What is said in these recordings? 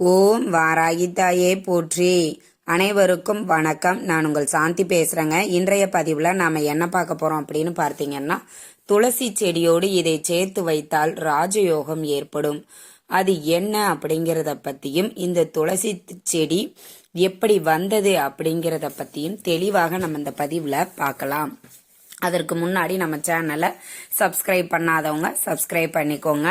ஓம் வாராயிதாயே போற்றி. அனைவருக்கும் வணக்கம். நான் உங்கள் சாந்தி பேசுறேங்க. இன்றைய பதிவில் நாம என்ன பார்க்க போறோம் அப்படின்னு பார்த்தீங்கன்னா துளசி செடியோடு இதை சேர்த்து வைத்தால் ராஜயோகம் ஏற்படும். அது என்ன அப்படிங்கிறத பத்தியும் இந்த துளசி செடி எப்படி வந்தது அப்படிங்கிறத பத்தியும் தெளிவாக நம்ம இந்த பதிவில் பார்க்கலாம். அதற்கு முன்னாடி நம்ம சேனலை சப்ஸ்கிரைப் பண்ணாதவங்க சப்ஸ்கிரைப் பண்ணிக்கோங்க.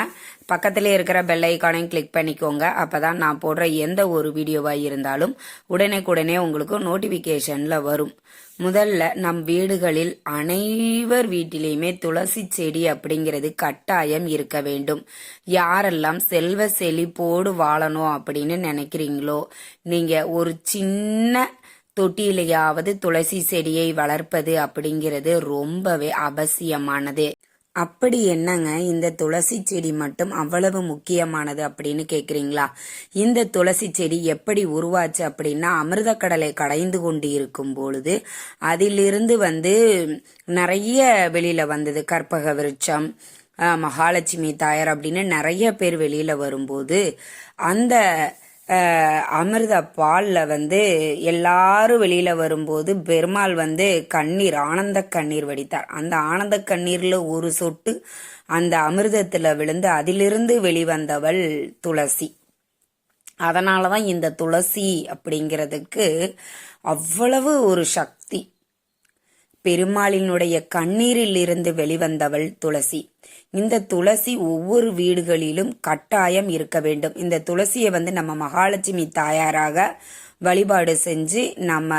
பக்கத்திலே இருக்கிற பெல் ஐக்கானையும் கிளிக் பண்ணிக்கோங்க. அப்பதான் நான் போடுற எந்த ஒரு வீடியோவாக இருந்தாலும் உடனே உங்களுக்கு நோட்டிஃபிகேஷனில் வரும். முதல்ல நம் வீடுகளில் அனைவர் வீட்டிலையுமே துளசி செடி அப்படிங்கிறது கட்டாயம் இருக்க வேண்டும். யாரெல்லாம் செல்வ செழிப்போடு வாழணும் அப்படின்னு நினைக்கிறீங்களோ நீங்கள் ஒரு சின்ன தொட்டியிலையாவது துளசி செடியை வளர்ப்பது அப்படிங்கிறது ரொம்பவே அவசியமானது. அப்படி என்னங்க? இந்த துளசி செடி மட்டும் அவ்வளவு முக்கியமானது அப்படின்னு கேக்குறீங்களா? இந்த துளசி செடி எப்படி உருவாச்சு அப்படின்னா அமிர்த கடலை கடைந்து கொண்டு இருக்கும் பொழுது அதிலிருந்து வந்து நிறைய வெளியில வந்தது. கற்பக விருட்சம் மகாலட்சுமி தாயார் அப்படின்னு நிறைய பேர் வெளியில வரும்போது அந்த அமிர்த பாலில் வந்து எல்லாரும் வெளியில் வரும்போது பெருமாள் வந்து கண்ணீர் ஆனந்த கண்ணீர் வடித்தார். அந்த ஆனந்த கண்ணீரில் ஒரு சொட்டு அந்த அமிர்தத்தில் விழுந்து அதிலிருந்து வெளிவந்தவள் துளசி. அதனாலதான் இந்த துளசி அப்படிங்கிறதுக்கு அவ்வளவு ஒரு சக்தி. பெருமாளினுடைய கண்ணீரில் இருந்து வெளிவந்தவள் துளசி. இந்த துளசி ஒவ்வொரு வீடுகளிலும் கட்டாயம் இருக்க வேண்டும். இந்த துளசியை வந்து நம்ம மகாலட்சுமி தாயாராக வழிபாடு செஞ்சு நம்ம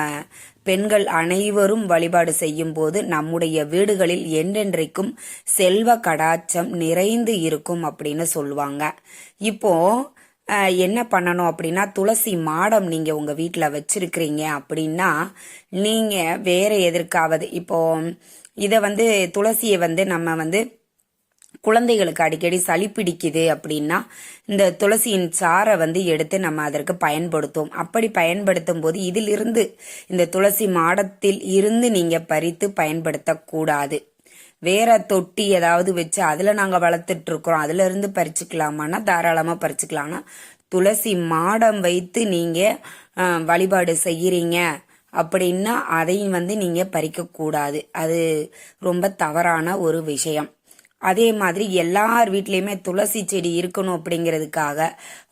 பெண்கள் அனைவரும் வழிபாடு செய்யும் போது நம்முடைய வீடுகளில் என்றென்றைக்கும் செல்வ கடாச்சம் நிறைந்து இருக்கும் அப்படின்னு சொல்லுவாங்க இப்போ என்ன பண்ணணும் அப்படின்னா துளசி மாடம் நீங்கள் உங்கள் வீட்டில் வச்சுருக்கிறீங்க அப்படின்னா நீங்கள் வேறு எதற்காவது இப்போ இதை வந்து துளசியை வந்து நம்ம வந்து குழந்தைகளுக்கு அடிக்கடி சளி பிடிக்குது அப்படின்னா இந்த துளசியின் சாரை வந்து எடுத்து நம்ம அதற்கு பயன்படுத்துவோம். அப்படி பயன்படுத்தும் போது இதிலிருந்து இந்த துளசி மாடத்தில் இருந்து நீங்கள் பறித்து பயன்படுத்தக்கூடாது. வேற தொட்டி ஏதாவது வச்சு அதில் நாங்கள் வளர்த்துட்டு இருக்கிறோம் அதுலேருந்து பறிச்சுக்கலாமான்னா தாராளமாக பறிச்சுக்கலாம்னா துளசி மாடம் வைத்து நீங்கள் வழிபாடு செய்கிறீங்க அப்படின்னா அதையும் வந்து நீங்கள் பறிக்கக்கூடாது அது ரொம்ப தவறான ஒரு விஷயம். அதே மாதிரி எல்லார் வீட்லேயுமே துளசி செடி இருக்கணும் அப்படிங்கிறதுக்காக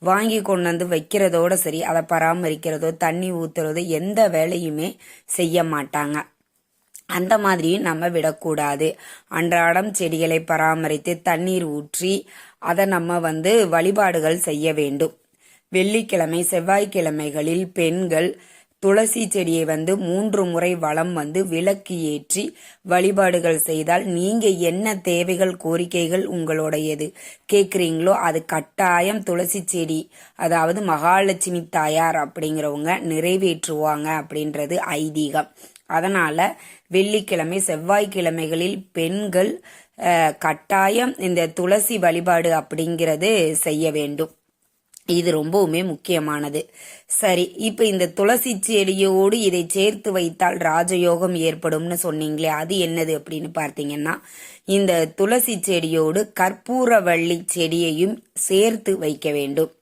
வாங்கி கொண்டு வந்து வைக்கிறதோட சரி அதை பராமரிக்கிறதோ தண்ணி ஊற்றுறதோ எந்த வேலையுமே செய்ய மாட்டாங்க. அந்த மாதிரியும் நம்ம விடக்கூடாது. அன்றாடம் செடிகளை பராமரித்து தண்ணீர் ஊற்றி அதை நம்ம வந்து வழிபாடுகள் செய்ய வேண்டும். வெள்ளிக்கிழமை செவ்வாய்க்கிழமைகளில் பெண்கள் துளசி செடியை வந்து மூன்று முறை வளம் வந்து விளக்கு ஏற்றி வழிபாடுகள் செய்தால் நீங்க என்ன தேவைகள் கோரிக்கைகள் உங்களுடையது கேட்குறீங்களோ அது கட்டாயம் துளசி செடி அதாவது மகாலட்சுமி தாயார் அப்படிங்கிறவங்க நிறைவேற்றுவாங்க அப்படின்றது ஐதீகம். அதனால் வெள்ளிக்கிழமை செவ்வாய்க்கிழமைகளில் பெண்கள் கட்டாயம் இந்த துளசி வழிபாடு அப்படிங்கிறது செய்ய வேண்டும். இது ரொம்பவுமே முக்கியமானது. சரி இப்போ இந்த துளசி செடியோடு இதை சேர்த்து வைத்தால் ராஜயோகம் ஏற்படும்னு சொன்னீங்களே அது என்னது அப்படின்னு பார்த்தீங்கன்னா இந்த துளசி செடியோடு கற்பூரவள்ளி செடியையும் சேர்த்து வைக்க வேண்டும்.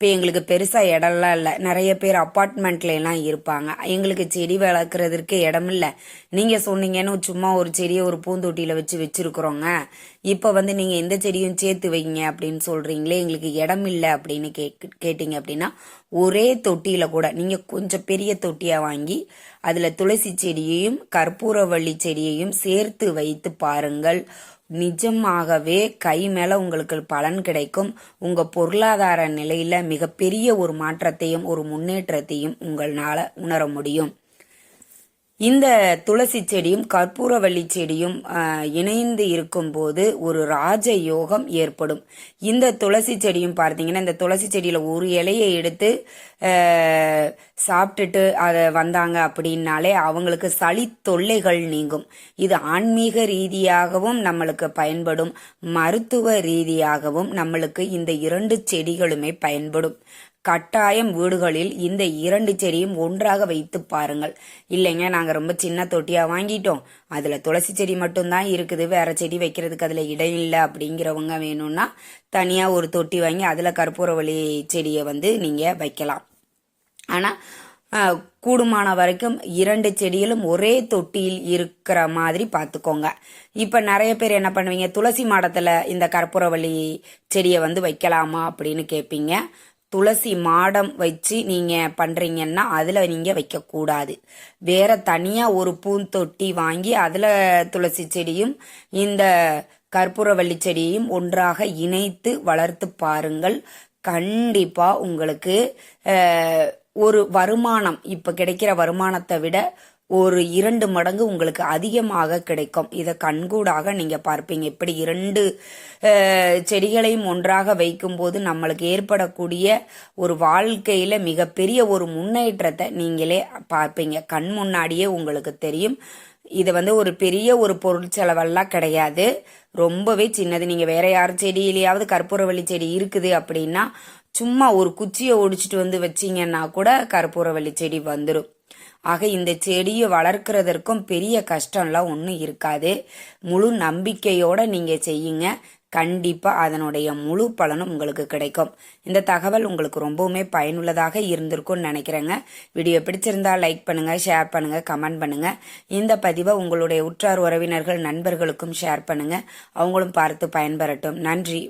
இப்போ எங்களுக்கு பெருசாக இடம்லாம் இல்லை. நிறைய பேர் அப்பார்ட்மெண்ட்லாம் இருப்பாங்க. எங்களுக்கு செடி வளர்க்குறதுக்கு இடம் இல்லை. நீங்கள் சொன்னீங்கன்னு சும்மா ஒரு செடியை ஒரு பூந்தொட்டியில் வச்சு வச்சுருக்குறோங்க. இப்போ வந்து நீங்கள் எந்த செடியும் சேர்த்து வைங்க அப்படின்னு சொல்கிறீங்களே எங்களுக்கு இடம் இல்லை அப்படின்னு கே கேட்டிங்க அப்படின்னா ஒரே தொட்டியில் கூட நீங்கள் கொஞ்சம் பெரிய தொட்டியாக வாங்கி அதில் துளசி செடியையும் கற்பூரவள்ளி செடியையும் சேர்த்து வைத்து பாருங்கள். நிஜமாகவே கை மேல உங்களுக்கு பலன் கிடைக்கும். உங்க பொருளாதார நிலையில மிகப்பெரிய ஒரு மாற்றத்தையும் ஒரு முன்னேற்றத்தையும் உங்களால உணர முடியும். இந்த துளசி செடியும் கற்பூரவள்ளி செடியும் இணைந்து இருக்கும்போது ஒரு ராஜ யோகம் ஏற்படும். இந்த துளசி செடியும் பார்த்தீங்கன்னா இந்த துளசி செடியில் ஒரு இலையை எடுத்து சாப்பிட்டுட்டு அதை வந்தாங்க அப்படின்னாலே அவங்களுக்கு சளி தொல்லைகள் நீங்கும். இது ஆன்மீக ரீதியாகவும் நம்மளுக்கு பயன்படும். மருத்துவ ரீதியாகவும் நம்மளுக்கு இந்த இரண்டு செடிகளுமே பயன்படும். கட்டாயம் வீடுகளில் இந்த இரண்டு செடியும் ஒன்றாக வைத்து பாருங்கள். இல்லைங்க நாங்கள் ரொம்ப சின்ன தொட்டியா வாங்கிட்டோம். அதுல துளசி செடி மட்டும்தான் இருக்குது. வேற செடி வைக்கிறதுக்கு அதுல இடம் இல்லை அப்படிங்கிறவங்க வேணும்னா தனியா ஒரு தொட்டி வாங்கி அதுல கற்பூரவள்ளி செடியை வந்து நீங்க வைக்கலாம். ஆனா கூடுமான வரைக்கும் இரண்டு செடிகளும் ஒரே தொட்டியில் இருக்கிற மாதிரி பார்த்துக்கோங்க இப்போ நிறைய பேர் என்ன பண்ணுவீங்க? துளசி மாடத்தில் இந்த கற்பூரவள்ளி செடியை வந்து வைக்கலாமா அப்படின்னு கேட்பீங்க துளசி மாடம் வச்சு நீங்கள் பண்ணுறீங்கன்னா அதில் நீங்கள் வைக்கக்கூடாது. வேற தனியாக ஒரு பூந்தொட்டி வாங்கி அதில் துளசி செடியும் இந்த கற்பூரவள்ளி செடியையும் ஒன்றாக இணைத்து வளர்த்து பாருங்கள். கண்டிப்பாக உங்களுக்கு ஒரு வருமானம் இப்போ கிடைக்கிற வருமானத்தை விட ஒரு இரண்டு மடங்கு உங்களுக்கு அதிகமாக கிடைக்கும். இதை கண்கூடாக நீங்கள் பார்ப்பீங்க. இப்படி இரண்டு செடிகளையும் ஒன்றாக வைக்கும்போது நம்மளுக்கு ஏற்படக்கூடிய ஒரு வாழ்க்கையில் மிகப்பெரிய ஒரு முன்னேற்றத்தை நீங்களே பார்ப்பீங்க. கண் முன்னாடியே உங்களுக்கு தெரியும். இது வந்து ஒரு பெரிய ஒரு பொருள் செலவெல்லாம் கிடையாது. ரொம்பவே சின்னது. நீங்கள் வேற யார் செடியிலேயாவது கற்பூரவள்ளி செடி இருக்குது அப்படின்னா சும்மா ஒரு குச்சியை ஒடிச்சிட்டு வந்து வச்சீங்கன்னா கூட கற்பூரவள்ளி செடி வந்துடும் ஆக இந்த செடியை வளர்க்குறதற்கும் பெரிய கஷ்டம்லாம் ஒன்றும் இருக்காது. முழு நம்பிக்கையோட நீங்கள் செய்யுங்க. கண்டிப்பா அதனுடைய முழு பலனும் உங்களுக்கு கிடைக்கும். இந்த தகவல் உங்களுக்கு ரொம்பவுமே பயனுள்ளதாக இருந்திருக்கும்னு நினைக்கிறேங்க. வீடியோ பிடிச்சிருந்தா லைக் பண்ணுங்க ஷேர் பண்ணுங்க கமெண்ட் பண்ணுங்க. இந்த பதிவை உங்களுடைய உற்றார் உறவினர்கள் நண்பர்களுக்கும் ஷேர் பண்ணுங்க. அவங்களும் பார்த்து பயன்பெறட்டும். நன்றி